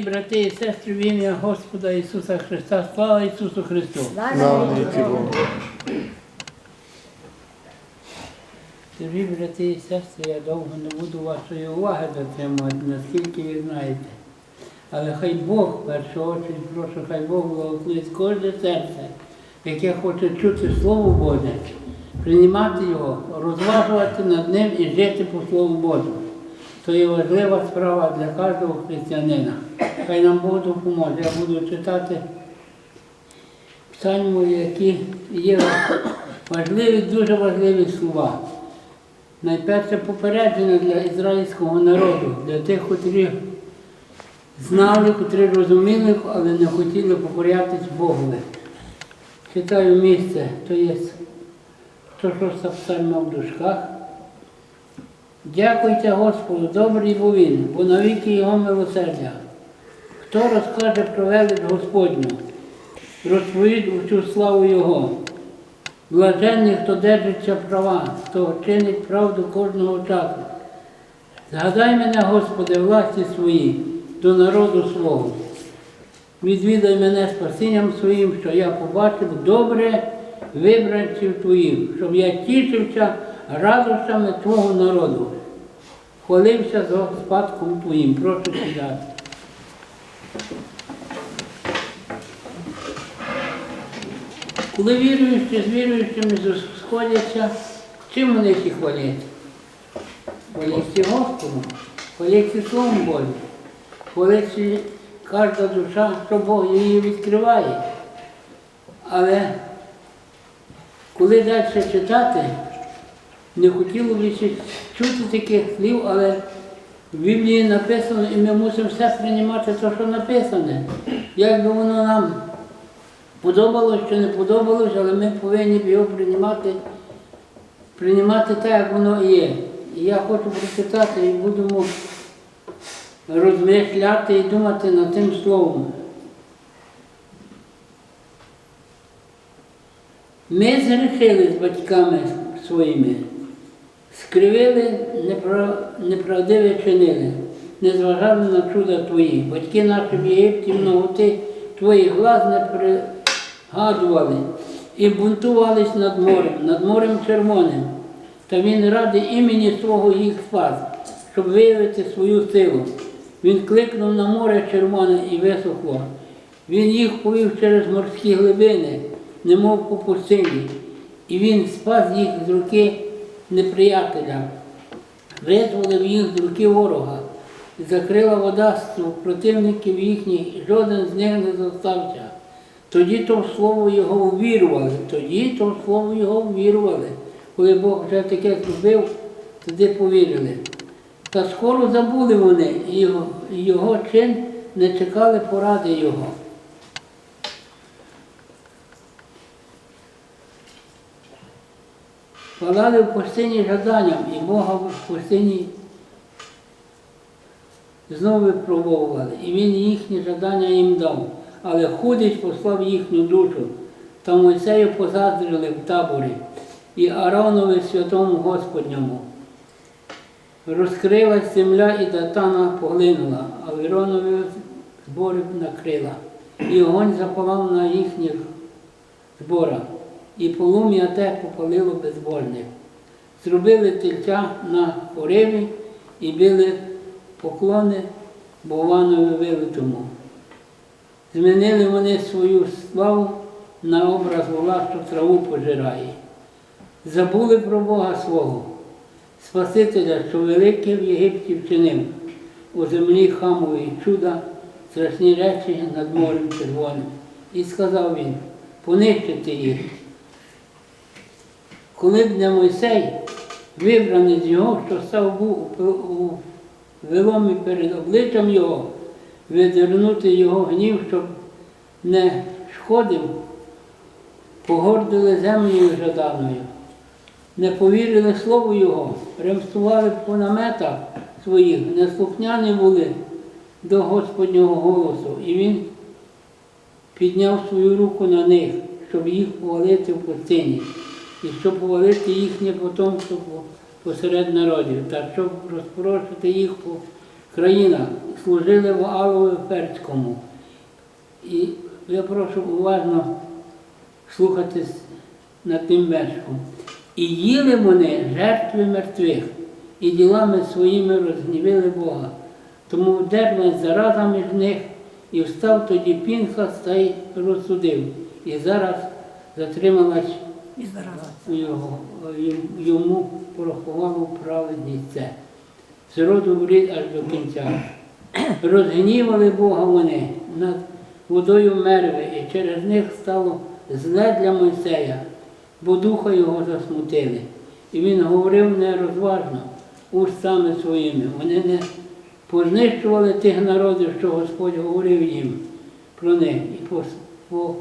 Брати і сестри, в ім'я Господа Ісуса Христа, слава Ісусу Христу! Слава Богу. Дорогі брати і сестри, я довго не буду вашої уваги затримувати, наскільки ви знаєте. Але хай Бог, першу очередь, прошу, хай Бог благословить кожне серце, яке хоче чути Слово Боже, приймати його, розважувати над ним і жити по Слову Божому. То є важлива справа для кожного християнина. Хай нам Бог допоможе. Я буду читати псальму, які є важливі, дуже важливі слова. Найперше попередження для ізраїльського народу, для тих, котрі знали, котрі розуміли, але не хотіли покорятись Богові. Читаю місце, то є 106 псальма в дужках. Дякуйте Господу, добрий бо він, бо навіки його милосердя. Хто розкаже про велич Господню, розповідь усю славу Його. Блаженний, хто держиться права, хто чинить правду кожного часу. Згадай мене, Господи, власті свої, до народу свого. Відвідай мене спасінням своїм, що я побачив добре вибранців Твоїх, щоб я тішився радощами Твого народу, хвалився з спадком Твоїм. Прошу сідати. Коли віруючі з віруючими сходяться, чим вони всі хвалять? Хваляться Господом, хваляться Словом Божим, хваляться кожна душа, що Бог її відкриває. Але коли далі читати, не хотіло б чути таких слів, але в Біблії написано, і ми мусимо все приймати те, що написане. Як би воно нам подобалось чи не подобалось, але ми повинні його приймати, приймати так, як воно є. І я хочу прочитати і будемо розмишляти і думати над тим словом. Ми згрішили з батьками своїми, скривили, неправдиве чинили, не зважали на чуда твої. Батьки наші в Єгипті многоти твоїх глаз не пригадували і бунтувались над морем, над морем червоним. Та він ради імені свого їх спас, щоб виявити свою силу. Він кликнув на море червоне і висохло. Він їх повів через морські глибини, немов по пустині, і він спас їх з руки неприятеля, визволив їх з руки ворога, закрила вода противників їхніх, і жоден з них не зостався. Тоді то слово його увірували, тоді то слово його увірували. Коли Бог вже таке зробив, тоді повірили. Та скоро забули вони, його, його чин не чекали поради його. Палали в пустині жаданням, і Бога в пустині знову випробовували. І він їхні жадання їм дав. Але худість послав їхню душу. Та Мойсею позаздрили в таборі, і Ааронові святому Господньому. Розкрилась земля і датана поглинула, а Віронові збори накрила. І огонь запалав на їхніх зборах, і полум'я те попалило безбожних. Зробили тельця на пориві і били поклони Бованові вилитому. Змінили вони свою славу на образ вола, що траву пожирає. Забули про Бога свого, Спасителя, що велике в Єгипті вчинив, у землі хамової чуда, страшні речі над морем червоним. І сказав він, понищити їх. Коли б не Мойсей, вибраний з його, що став був у виломі перед обличчям його, видернути його гнів, щоб не шкодив, погордили землею жаданою, не повірили слову Його, ремствували по наметах своїх, неслухняні були до Господнього голосу. І він підняв свою руку на них, щоб їх повалити в пустині, і щоб повалити їхнє потомство посеред народів, та щоб розпорошити їх по країнах, служили в Алові Перському. І я прошу уважно слухати над тим вершком. І їли вони жертви мертвих, і ділами своїми розгнівили Бога. Тому вдерлась зараза між них, і встав тоді Пінхас та й розсудив. І зараз затрималась І зараз. його, йому порахувало праведність це. З роду в рід аж до кінця. Розгнівали Бога вони над водою мерви, і через них стало зле для Мойсея, бо духа його засмутили. І він говорив нерозважно устами своїми. Вони не познищували тих народів, що Господь говорив їм про них, і пос-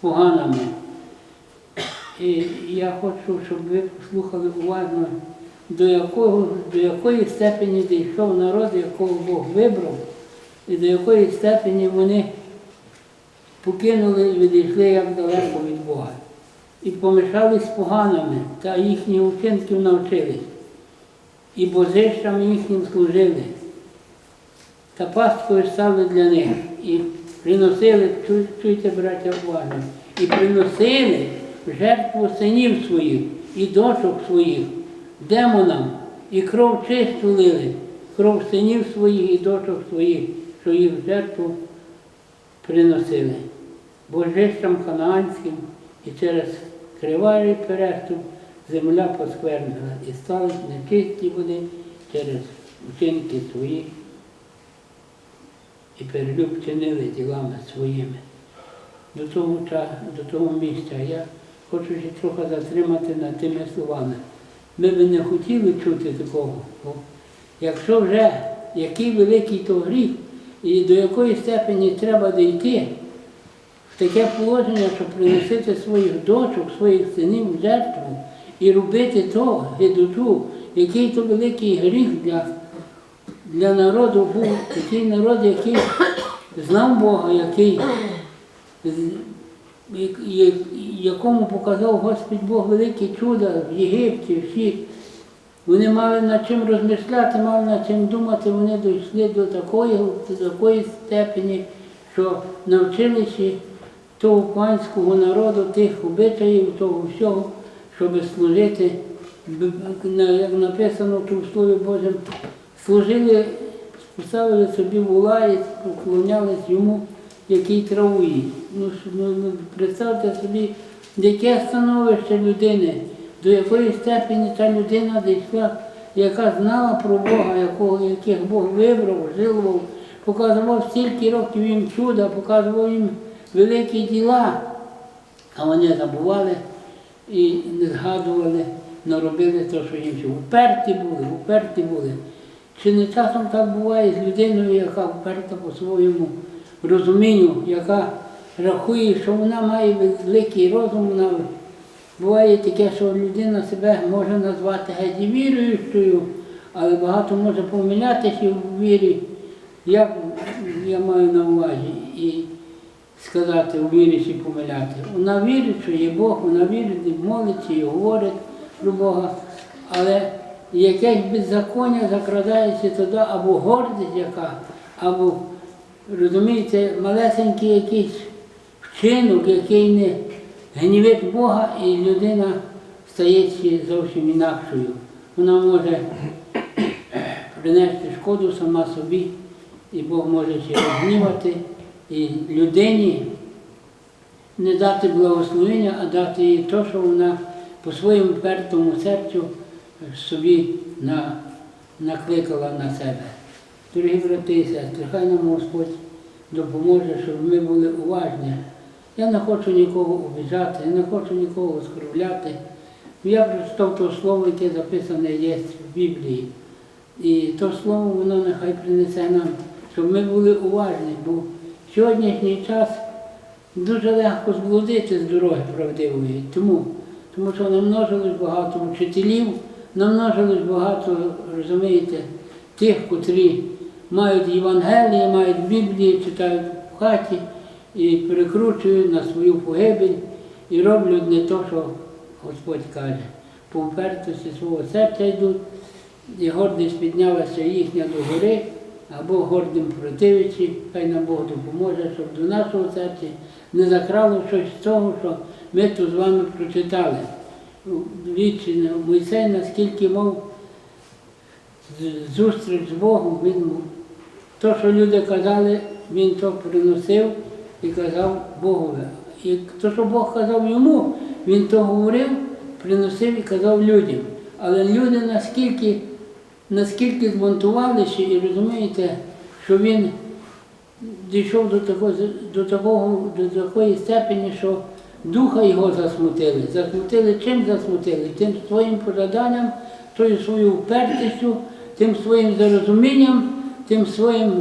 поганами. І я хочу, щоб ви послухали уважно, до, якого, до якої степені дійшов народ, якого Бог вибрав, і до якої степені вони покинули і відійшли як далеко від Бога. І помішались поганими, та їхні вчинків навчились, і божищам їхнім служили, та пасткою стали для них, і приносили, чуйте, браття, уважно, і приносили в жертву синів своїх і дочок своїх, демонам, і кров чисту лили, кров синів своїх і дочок своїх, що їх в жертву приносили. Божищам ханаанським і через кривавий переступ земля посквернила і стали нечисті води через вчинки свої і перелюб чинили ділами своїми. До того, до того місця я хочу ще трохи затримати над тими словами. Ми би не хотіли чути такого. Бо якщо вже який великий то гріх, і до якої степені треба дійти в таке положення, щоб приносити своїх дочок, своїх синів в жертву і робити то, гидоту, який то великий гріх для, для народу був, такий народ, який знав Бога, який якому показав Господь Бог великі чуда в Єгипті, всі. Вони мали над чим розмишляти, мали над чим думати, вони дійшли до такої, до такої степені, що навчилися того панського народу, тих обичаїв, того всього, щоб служити, як написано в Слові Божому, служили, поставили собі і поклонялись йому, який траву їсть. Ну, ну, ну, представте собі, яке становище людини, до якої степені та людина дійшла, яка знала про Бога, якого, яких Бог вибрав, жилував, показував стільки років їм чуда, показував їм великі діла, а вони забували і не згадували, не робили те, що їм. Уперті були, уперті були. Чи не часом так буває з людиною, яка вперта по своєму розумінню, яка рахує, що вона має великий розум, вона буває таке, що людина себе може назвати геть віруючою, але багато може помилятися в вірі, як я маю на увазі, і сказати у вірі чи помиляти. Вона вірить, що є Бог, вона вірить, молиться і говорить про Бога, але якесь беззаконня закрадається туди, або гордість яка, або, розумієте, малесенький якийсь вчинок, який не гнівить Бога, і людина стається зовсім інакшою. Вона може принести шкоду сама собі, і Бог може ще розгнівати, і людині не дати благословення, а дати їй те, що вона по своєму пертому серцю собі на, накликала на себе. Дорогі брати і сестри, хай нам Господь допоможе, щоб ми були уважні. Я не хочу нікого обіжати, я не хочу нікого оскорбляти. Я прочитав то слово, яке записане є в Біблії. І то слово воно нехай принесе нам, щоб ми були уважні, бо в сьогоднішній час дуже легко зблудити з дороги правдивої. Тому, тому що намножилось багато вчителів, намножилось багато, розумієте, тих, котрі мають Євангеліє, мають Біблії, читають в хаті і перекручують на свою погибель і роблять не те, що Господь каже. По упертості свого серця йдуть і гордість піднялася їхня до гори, або гордим противичі, хай нам Бог допоможе, щоб до нашого серця не закрало щось з того, що ми тут з вами прочитали. Вічі Мойсей, наскільки мов з- зустріч з Богом, він мов, то, що люди казали, він то приносив і казав Богові. І то, що Бог казав йому, він то говорив, приносив і казав людям. Але люди наскільки, наскільки змонтувалися і розумієте, що він дійшов до такого, до такого, до такої степені, що духа його засмутили. Засмутили чим засмутили? Тим своїм пожаданням, тою своєю впертістю, тим своїм зарозумінням, тим своїм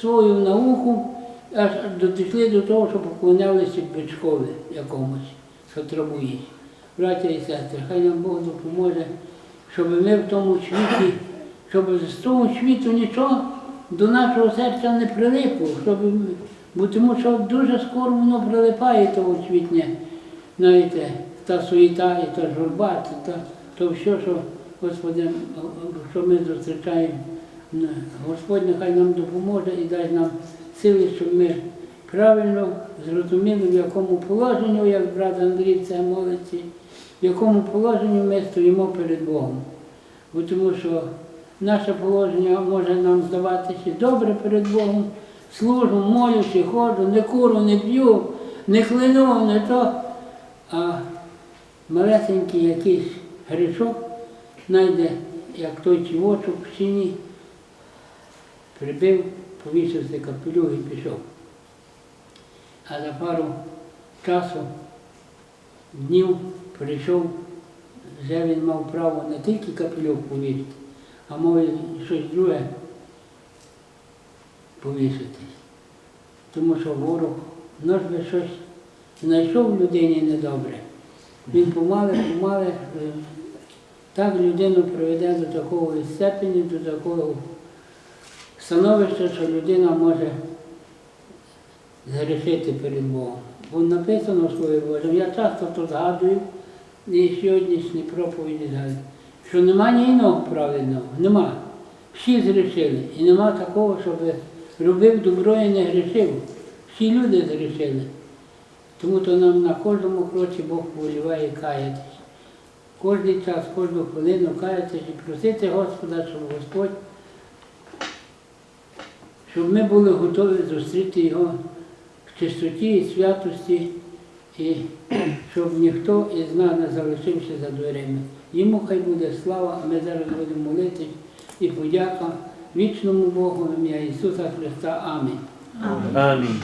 свою науку, аж дійшли до того, що поклонялися бичкові якомусь, що требують. Браття і сестри, хай нам Бог допоможе, щоб ми в тому світі, щоб з того світу нічого до нашого серця не прилипло, щоб, ми- бо тому що дуже скоро воно прилипає того світня, знаєте, та суєта і та журба, та, то все, що, Господи, що ми зустрічаємо. Господь нехай нам допоможе і дасть нам сили, щоб ми правильно зрозуміли, в якому положенні, як брат Андрій це молиться, в якому положенні ми стоїмо перед Богом. Бо тому що наше положення може нам здаватися добре перед Богом, служу, молюся, ходжу, не куру, не п'ю, не кляну, не то. А малесенький якийсь грішок знайде, як той чівочок в стіні, прибив, повісився капелюх і пішов. А за пару часу, днів прийшов, вже він мав право не тільки капелюх повісити, а мав щось друге повісити. Тому що ворог наш би щось знайшов людині недобре. Він помале, помале е, так людину приведе до такого степені, до такого становища, що людина може згрішити перед Богом. Бо написано в Слові Божому, я часто то згадую, і сьогоднішні проповіді згадую, що нема ні іного праведного, нема. Всі згрішили. І нема такого, щоб робив добро і не грішив. Всі люди згрішили. Тому то нам на кожному кроці Бог повеліває каятись. Кожний час, кожну хвилину каятись і просити Господа, щоб Господь, щоб ми були готові зустріти Його в чистоті і святості, і щоб ніхто із нас не залишився за дверима. Йому хай буде слава, а ми зараз будемо молитись і подяка вічному Богу, в ім'я Ісуса Христа. Амінь. Амінь.